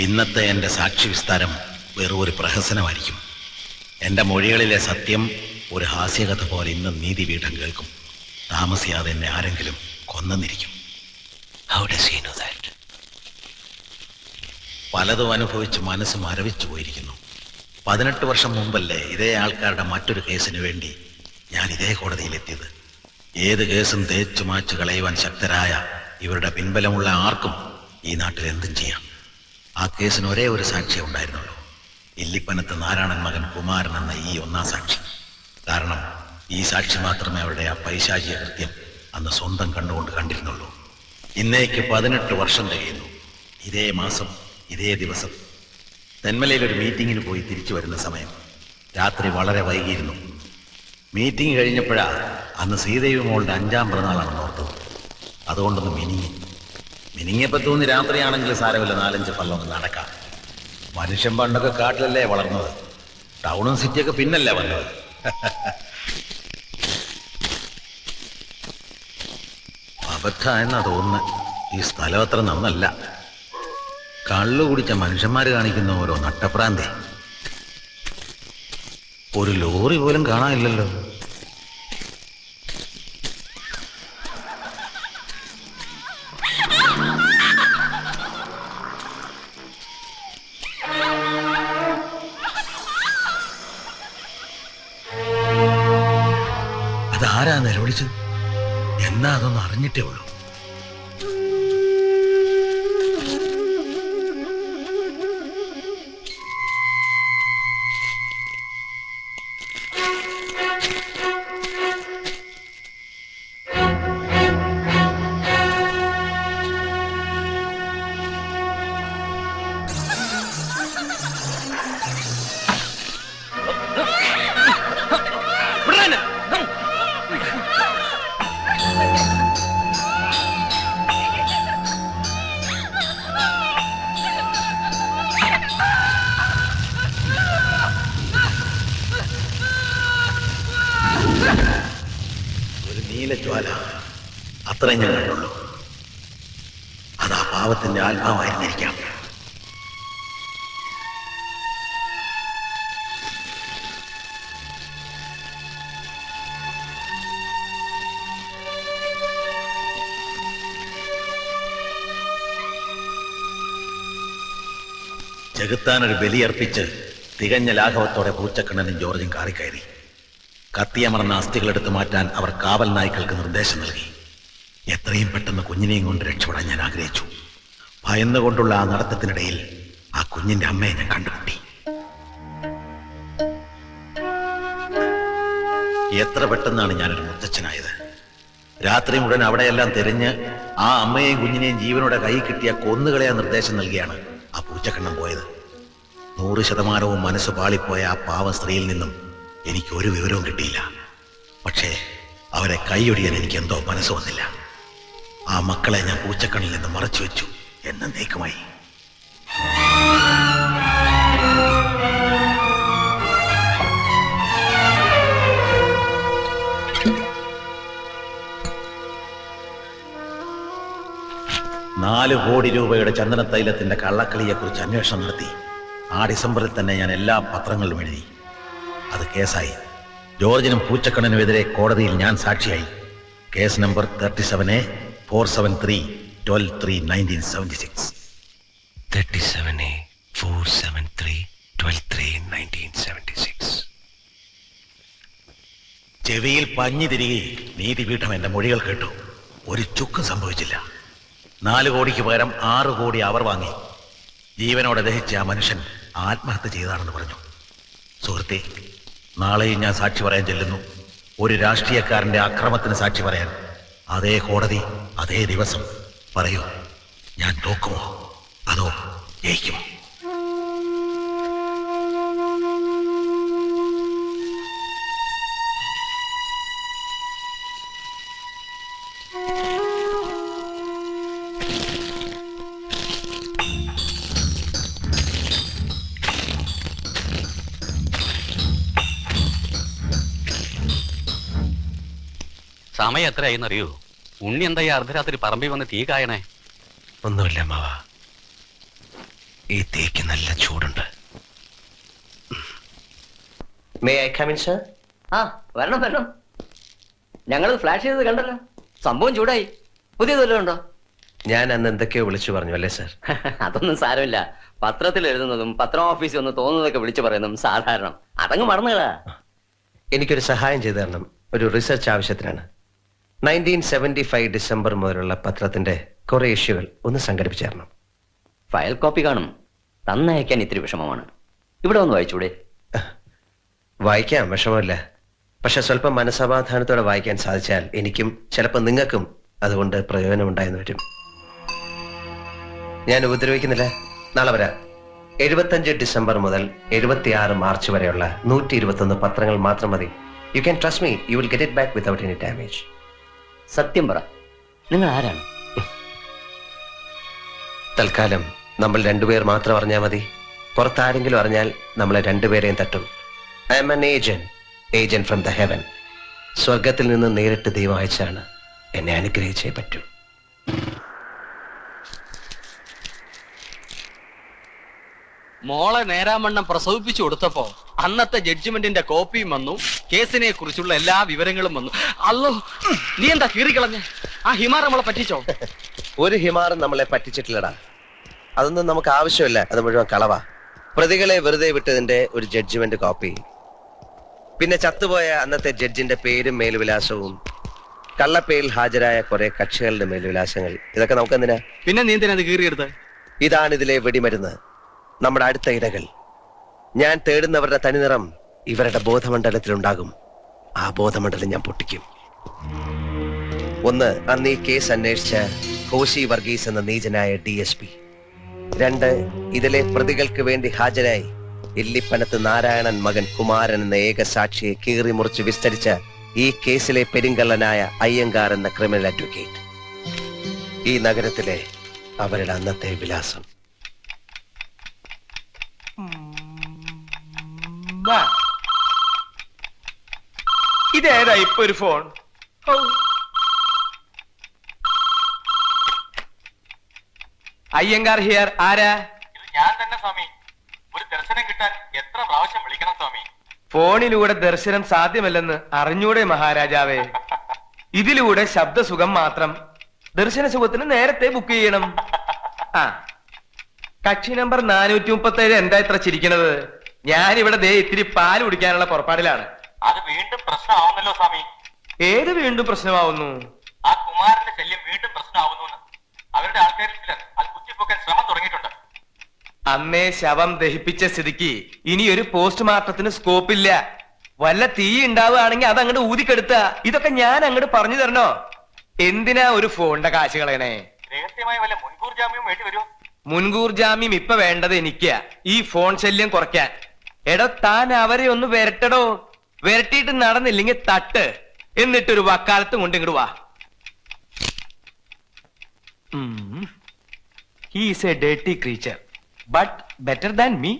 ഇന്നത്തെ എന്റെ സാക്ഷി വിസ്താരം വെറും ഒരു പ്രഹസനമായിരിക്കും. എന്റെ മൊഴികളിലെ സത്യം ഒരു ഹാസ്യകഥ പോലെ ഇന്ന് നീതിപീഠം കേൾക്കും. താമസിയാതെ എന്നെ ആരെങ്കിലും കൊന്നെന്നിരിക്കും. How does he know that പലതും അനുഭവിച്ച് മനസ്സ് മരവിച്ചു പോയിരിക്കുന്നു. പതിനെട്ട് വർഷം മുമ്പല്ലേ ഇതേ ആൾക്കാരുടെ മറ്റൊരു കേസിന് വേണ്ടി ഞാൻ ഇതേ കോടതിയിലെത്തിയത്. ഏത് കേസും തേച്ചു മാച്ചു കളയുവാൻ ശക്തരായ ഇവരുടെ പിൻബലമുള്ള ആർക്കും ഈ നാട്ടിൽ എന്തും ചെയ്യാം. ആ കേസിന് ഒരേ ഒരു സാക്ഷിയെ ഉണ്ടായിരുന്നുള്ളൂ. ഇല്ലിപ്പനത്ത് നാരായണൻ മകൻ കുമാരൻ എന്ന ഈ ഒന്നാം സാക്ഷി. കാരണം ഈ സാക്ഷി മാത്രമേ അവരുടെ ആ പൈശാചിയ കൃത്യം അന്ന് സ്വന്തം കണ്ണുകൊണ്ട് കണ്ടിരുന്നുള്ളൂ. ഇന്നേക്ക് പതിനെട്ട് വർഷം തികയുന്നു. ഇതേ മാസം ഇതേ ദിവസം. തെന്മലയിൽ ഒരു മീറ്റിങ്ങിന് പോയി തിരിച്ചു വരുന്ന സമയം. രാത്രി വളരെ വൈകിയിരുന്നു. മീറ്റിംഗ് കഴിഞ്ഞപ്പോഴാ അന്ന് ശ്രീദേവി മോളുടെ അഞ്ചാം പിറന്നാളാണെന്ന് ഓർത്തത്. അതുകൊണ്ടൊന്ന് മിനിങ്ങി മിനിങ്ങിയപ്പോൾ തോന്നി രാത്രിയാണെങ്കിൽ സാരമില്ല. നാലഞ്ച് പല്ലൊന്ന് നടക്കാം. മനുഷ്യൻ പണ്ടൊക്കെ കാട്ടിലല്ലേ വളർന്നത്? ടൗണും സിറ്റിയൊക്കെ പിന്നല്ലേ വന്നത്? അബദ്ധ എന്നാ തോന്നുന്നത് ഈ സ്ഥലം അത്ര നന്നല്ല. കള്ളു കുടിച്ച മനുഷ്യന്മാര് കാണിക്കുന്ന ഓരോ നട്ടപ്രാന്തി. ഒരു ലോറി പോലും കാണാനില്ലല്ലോ. നിലവിളിച്ചത് എന്നാ അതൊന്നും അറിഞ്ഞിട്ടേ ഉള്ളൂ. ഒരു നീലജ്വാല അത്രയും ഞാൻ കണ്ടുള്ളൂ. അത് ആ പാവത്തിന്റെ ആത്മാവായിരുന്നിരിക്കാം. ചെകുത്താൻ ഒരു ബലിയർപ്പിച്ച് തികഞ്ഞ ലാഘവത്തോടെ പൂച്ചക്കണ്ണനും ജോർജും കാറിക്കയറി. കത്തിയമർന്ന അസ്ഥികളെടുത്ത് മാറ്റാൻ അവർ കാവൽ നായ്ക്കൾക്ക് നിർദ്ദേശം നൽകി. എത്രയും പെട്ടെന്ന് കുഞ്ഞിനെയും കൊണ്ട് രക്ഷപ്പെടാൻ ഞാൻ ആഗ്രഹിച്ചു. ഭയന്നുകൊണ്ടുള്ള ആ നടത്തത്തിനിടയിൽ ആ കുഞ്ഞിന്റെ അമ്മയെ ഞാൻ കണ്ടുമുട്ടി. എത്ര പെട്ടെന്നാണ് ഞാനൊരു മുത്തച്ഛനായത്. രാത്രി മുഴുവൻ അവിടെയെല്ലാം തിരഞ്ഞ് ആ അമ്മയെയും കുഞ്ഞിനെയും ജീവനോടെ കൈ കിട്ടിയ കൊന്നുകളയാൻ നിർദ്ദേശം നൽകിയാണ് ആ പൂച്ചക്കണ്ണം പോയത്. നൂറ് ശതമാനവും മനസ്സ് പാളിപ്പോയ ആ പാവ സ്ത്രീയിൽ നിന്നും എനിക്ക് ഒരു വിവരവും കിട്ടിയില്ല. പക്ഷേ അവരെ കൈയൊടിയാൻ എനിക്ക് എന്തോ മനസ്സ് വന്നില്ല. ആ മക്കളെ ഞാൻ പൂച്ചക്കണ്ണിൽ നിന്ന് മറച്ചു വെച്ചു എന്നേക്കുമായി നാല് കോടി രൂപയുടെ ചന്ദന തൈലത്തിന്റെ കള്ളക്കളിയെക്കുറിച്ച് അന്വേഷണം നടത്തി. ആ ഡിസംബറിൽ തന്നെ ഞാൻ എല്ലാ പത്രങ്ങളിലും എഴുതി. അത് കേസായി. ജോർജിനും പൂച്ചക്കണ്ണനുമെതിരെ കോടതിയിൽ ഞാൻ സാക്ഷിയായി. Case number thirty seven A four seven three twelve three nineteen seventy six. 37A 473 12 1976. ചെവിയിൽ പഞ്ഞു തിരികെ നീതിപീഠം എന്റെ മൊഴികൾ കേട്ടു. ഒരു ചുക്കും സംഭവിച്ചില്ല. നാല് കോടിക്ക് പകരം ആറ് കോടി അവർ വാങ്ങി. ജീവനോടെ ദഹിച്ച ആ മനുഷ്യൻ ആത്മഹത്യ ചെയ്താണെന്ന് പറഞ്ഞു. സുഹൃത്തെ നാളെയും ഞാൻ സാക്ഷി പറയാൻ ചെല്ലുന്നു. ഒരു രാഷ്ട്രീയക്കാരന്റെ അക്രമത്തിന് സാക്ഷി പറയാൻ. അതേ കോടതി അതേ ദിവസം. പറയൂ ഞാൻ തോക്കുമോ? അതോ ജയിക്കുമോ? സമയം എത്രയായിന്നറിയോ? ഉണ്ണി എന്താ ഈ അർദ്ധരാത്രി പറമ്പിൽ വന്ന് തീ കായണേ? ഒന്നുമില്ല മാവ ഈ തീക്ക് നല്ല ചൂടുണ്ട്. മേ ഐ കമിൻ സർ ആ വരണം വരണം. ഞങ്ങൾ ഫ്ലാഷ് ചെയ്തത് കണ്ടല്ലോ. സംഭവം ചൂടായി. പുതിയതല്ലോ വല്ലതും ഉണ്ടോ? ഞാൻ അന്ന് എന്തൊക്കെയോ വിളിച്ചു പറഞ്ഞു അല്ലേ സർ അതൊന്നും സാരമില്ല. പത്രത്തിൽ എഴുതുന്നതും പത്രം ഓഫീസിൽ ഒന്ന് തോന്നുന്നതൊക്കെ വിളിച്ചു പറയുന്നതും സാധാരണ. അതങ്ങ് മറന്നുകളാ. എനിക്കൊരു സഹായം ചെയ്തു തരണം. ഒരു റിസർച്ച് ആവശ്യത്തിനാണ്. നയന്റീൻ സെവന്റി ഫൈവ് ഡിസംബർ മുതലുള്ള പത്രത്തിന്റെ കുറെ ഇഷ്യൂകൾ ഒന്ന് സംഘടിപ്പിച്ചു തരണം ഫയൽ കോപ്പി കാണും. തന്നയക്കാൻ ഇത്തിരി വിഷമമാണ്. ഇവിടെ ഒന്ന് വായിച്ചൂടെ? വായിക്കാം വിഷമമില്ല. പക്ഷെ സ്വല്പം മനസമാധാനത്തോടെ വായിക്കാൻ സാധിച്ചാൽ എനിക്കും ചിലപ്പോൾ നിങ്ങൾക്കും അതുകൊണ്ട് പ്രയോജനമുണ്ടായെന്ന് വരും ഞാൻ ഉപദ്രവിക്കുന്നില്ല. നാളെ വരാം. എഴുപത്തഞ്ച് ഡിസംബർ മുതൽ എഴുപത്തിയാറ് മാർച്ച് വരെയുള്ള നൂറ്റി ഇരുപത്തൊന്ന് പത്രങ്ങൾ മാത്രം മതി. You can trust me you will get it back without any damage സത്യം പറ. നിങ്ങൾ ആരാണ് തൽക്കാലം നമ്മൾ രണ്ടുപേർ മാത്രം അറിഞ്ഞാൽ മതി. പുറത്താരെങ്കിലും അറിഞ്ഞാൽ നമ്മളെ രണ്ടുപേരെയും തട്ടും. I M N agent agent from the heaven സ്വർഗത്തിൽ നിന്ന് നേരിട്ട് ദൈവം അയച്ചാണ് എന്നെ അനുഗ്രഹിച്ചേ പറ്റൂ. മോളെ നേരാമണ്ണം പ്രസവിപ്പിച്ചു കൊടുത്തപ്പോ അന്നത്തെ ജഡ്ജ്മെന്റിന്റെ കോപ്പിയും വന്നു കേസിനെ കുറിച്ചുള്ള എല്ലാ വിവരങ്ങളും വന്നു. അല്ലോ നീ എന്താ കീറിക്കളഞ്ഞ്? ആ ഹിമാർ നമ്മളെ പറ്റിച്ചോ? ഒരു ഹിമാറും നമ്മളെ പറ്റിച്ചിട്ടില്ലടാ. അതൊന്നും നമുക്ക് ആവശ്യമില്ല. അത് മുഴുവൻ കളവാ. പ്രതികളെ വെറുതെ വിട്ടതിന്റെ ഒരു ജഡ്ജ്മെന്റ് കോപ്പി. പിന്നെ ചത്തുപോയ അന്നത്തെ ജഡ്ജിന്റെ പേരും മേൽവിലാസവും കള്ളപ്പേരിൽ ഹാജരായ കുറെ കക്ഷികളുടെ മേൽവിലാസങ്ങൾ. ഇതൊക്കെ നമുക്ക് എന്തിനാ പിന്നെ നീ എന്തിനാ അത് കീറിയെടുത്ത്? ഇതാണ് ഇതിലെ വെടിമരുന്ന്. നമ്മുടെ അടുത്ത ഇരകൾ. ഞാൻ തേടുന്നവരുടെ തനിനിറം ഇവരുടെ ബോധമണ്ഡലത്തിലുണ്ടാകും. ആ ബോധമണ്ഡലം ഞാൻ പൊട്ടിക്കും. ഒന്ന് അന്ന് ഈ കേസ് അന്വേഷിച്ച കോശി വർഗീസ് എന്ന നീചനായ ഡി എസ് പി. രണ്ട് ഇതിലെ പ്രതികൾക്ക് വേണ്ടി ഹാജരായി ഇല്ലിപ്പനത്ത് നാരായണൻ മകൻ കുമാരൻ എന്ന ഏക സാക്ഷിയെ കീറി മുറിച്ച് വിസ്തരിച്ച ഈ കേസിലെ പെരിങ്കള്ളനായ അയ്യങ്കാർ എന്ന ക്രിമിനൽ അഡ്വക്കേറ്റ്. ഈ നഗരത്തിലെ അവരുടെ അന്നത്തെ വിലാസം. ഇതേതാ ഇപ്പൊ ഒരു ഫോൺ. അയ്യങ്കാർ ഹിയർ ആരാ? ഇത് ഞാൻ തന്നെ സ്വാമി. ഒരു ദർശനം കിട്ടാൻ എത്ര പ്രാവശ്യം വിളിക്കണം സ്വാമി. ഫോണിലൂടെ ദർശനം സാധ്യമല്ലെന്ന് അറിഞ്ഞൂടെ മഹാരാജാവേ. ഇതിലൂടെ ശബ്ദസുഖം മാത്രം. ദർശന സുഖത്തിന് നേരത്തെ ബുക്ക് ചെയ്യണം. ആ. കക്ഷി നമ്പർ നാനൂറ്റി മുപ്പത്തി ഏഴ് എന്താ ഇത്ര ചിരിക്കണത്? ഞാൻ ഇവിടെ ദേ ഇത്തിരി പാൽ കുടിക്കാനുള്ള പുറപ്പാടിലാണ്. അത് വീണ്ടും പ്രശ്നമാവുന്നല്ലോ സ്വാമി. ഏത് വീണ്ടും പ്രശ്നമാവുന്നു? ആ കുമാരന്റെ ശല്യം വീണ്ടും പ്രശ്നമാവുന്നു അവരുടെ ആൾക്കാരിൽ ചിലർ അത് കുത്തിപ്പൊക്കാൻ ശ്രമം തുടങ്ങിയിട്ടുണ്ട്. അന്നേ ശവം ദഹിപ്പിച്ച സ്ഥിതിക്ക് ഇനി ഒരു പോസ്റ്റ്മോർട്ടത്തിന് സ്കോപ്പില്ല. വല്ല തീ ഉണ്ടാവുകയാണെങ്കിൽ അത് അങ്ങോട്ട് ഊതിക്കെടുത്ത. ഇതൊക്കെ ഞാൻ അങ്ങോട്ട് പറഞ്ഞു തരണോ? എന്തിനാ ഒരു ഫോണിന്റെ കാശ് കളയണേ? രഹസ്യമായ വല്ല മുൻകൂർ വേണ്ടി വരുമോ മുൻകൂർ ജാമ്യം ഇപ്പൊ വേണ്ടത് എനിക്കാ. ഈ ഫോൺ ശല്യം കുറയ്ക്കാൻ. എടോ താൻ അവരെ ഒന്ന് വരട്ടടോ. വരട്ടിയിട്ട് നടന്നില്ലെങ്കിൽ തട്ട്. എന്നിട്ടൊരു വക്കാലത്തും കൊണ്ട് വാ. He's a dirty creature but better than me